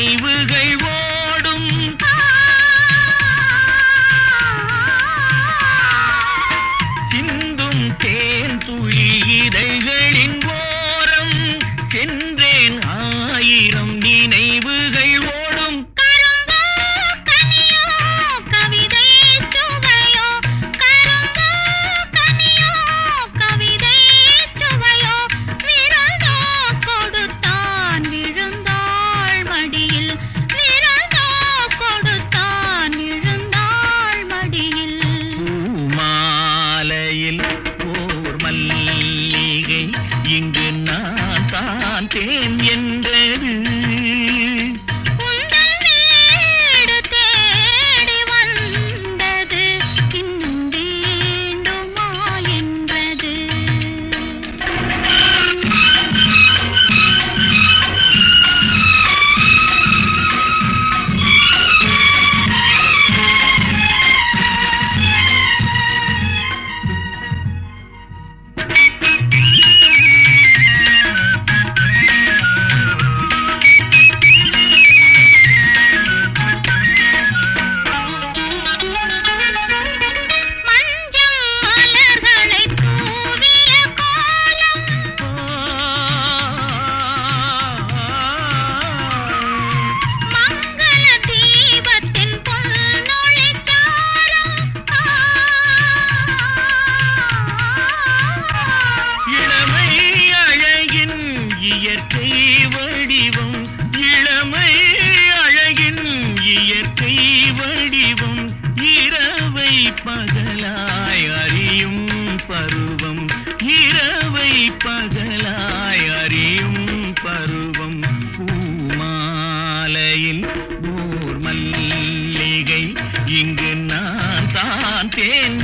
நினைவுகள் தான் தேன் ஊர் மல்லிகை இங்கு நான் தான் தேன்